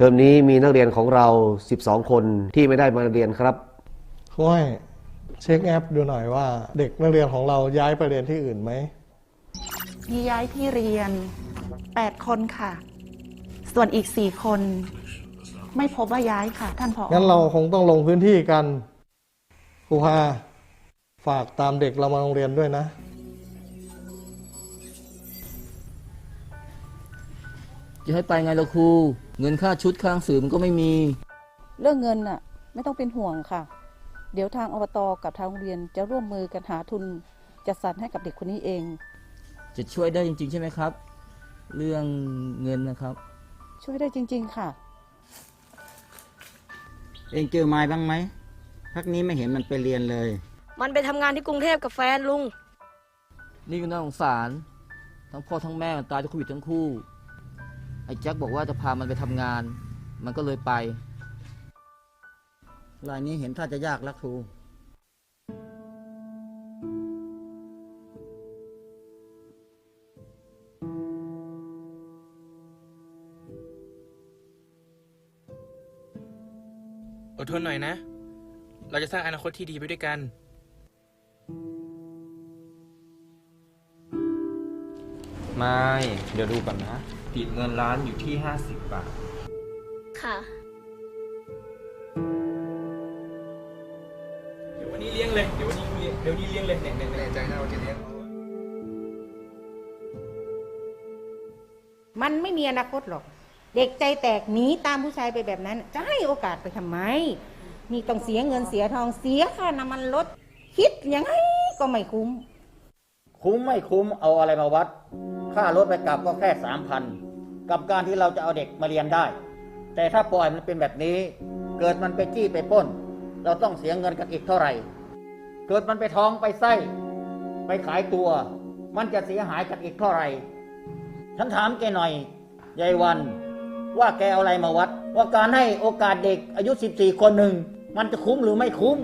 เทอมนี้มีนักเรียนของเรา 12 คนที่ไม่ได้มาเรียนครับค่อยเช็คแอปดูหน่อยว่า เด็กนักเรียนของเราย้ายไปเรียนที่อื่นไหม มีย้ายที่เรียน 8 คนค่ะ ส่วนอีก 4 คน ไม่พบว่าย้ายค่ะ ท่านผองั้นเราคงต้องลงพื้นที่กันครูพาฝากตามเด็กเรามาโรงเรียนด้วยนะ จะให้ไปไงล่ะครู เงินค่าชุดค่าหนังสือมันก็ไม่มี เรื่องเงินน่ะ ไม่ต้องเป็นห่วงค่ะ เดี๋ยวทางอบตกับทางโรงเรียนจะร่วมมือกันหาทุนจัดสรรให้กับเด็กคนนี้เอง จะช่วยได้จริง ๆ ใช่ไหมครับ เรื่องเงินนะครับ ช่วยได้จริง ๆ ค่ะ เองเจอไม้บ้างไหมพักนี้ไม่เห็นมันไปเรียนเลย มันไปทำงานที่กรุงเทพกับแฟนลุง นี่ก็น่าสงสาร ทั้งพ่อทั้งแม่มันตายจากโควิดทั้งคู่ไอ้แจ็คบอกว่าจะพามันไปทำงาน มันก็เลยไป รายนี้เห็นท่าจะยากลักครู อดทนหน่อยนะ เราจะสร้างอนาคตที่ดีไปด้วยกัน ไม่ เดี๋ยวดูก่อนนะ ติดเงินร้านอยู่ที่ 50 บาท ค่ะ เดี๋ยววันนี้เลี้ยงเลย เดี๋ยววันนี้เลี้ยงเดี๋ยวนี้เลี้ยงเลยเนี่ยเนี่ยเนี่ยใจนะว่าจะเลี้ยงมันไม่มีอนาคตหรอก เด็กใจแตกหนีตามผู้ชายไปแบบนั้น จะให้โอกาสไปทำไม นี่ต้องเสียเงินเสียทองเสียค่าน้ำมันรถคิดยังไงก็ไม่คุ้ม คุ้มไม่คุ้มเอาอะไรมาวัด ค่ารถไปกลับก็แค่สามพันกับการที่เราจะเอาเด็กมาเรียนได้ แต่ถ้าปล่อยมันเป็นแบบนี้ เกิดมันไปจี้ไปป้น เราต้องเสียเงินกันอีกเท่าไหร่ เกิดมันไปท้องไปไส้ ไปขายตัว มันจะเสียหายกันอีกเท่าไหร่ฉันถามแกหน่อยยายวัน ว่าแกเอาอะไรมาวัด ว่าการให้โอกาสเด็กอายุ 14 คนหนึ่ง มันจะคุ้มหรือไม่คุ้ม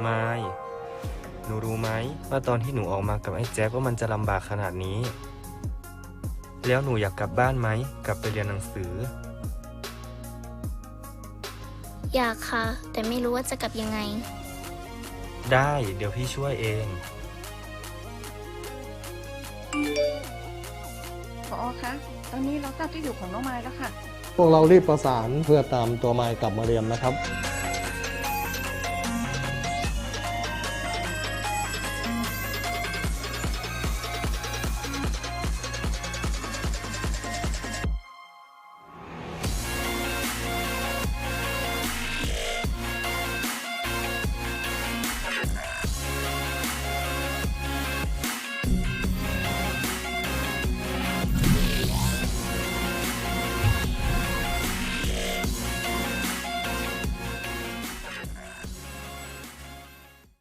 ไม่หนูรู้ไหมว่าตอนที่หนูออกมากับไอ้แจ็คว่ามันจะลำบากขนาดนี้ แล้วหนูอยากกลับบ้านไหม กลับไปเรียนหนังสือ อยากค่ะ แต่ไม่รู้ว่าจะกลับยังไง ได้เดี๋ยวพี่ช่วยเองผอคะ ตอนนี้เราทราบที่อยู่ของน้องไม้แล้วค่ะ พวกเรารีบประสานเพื่อตามตัวไมค์กลับมาเรียนนะครับ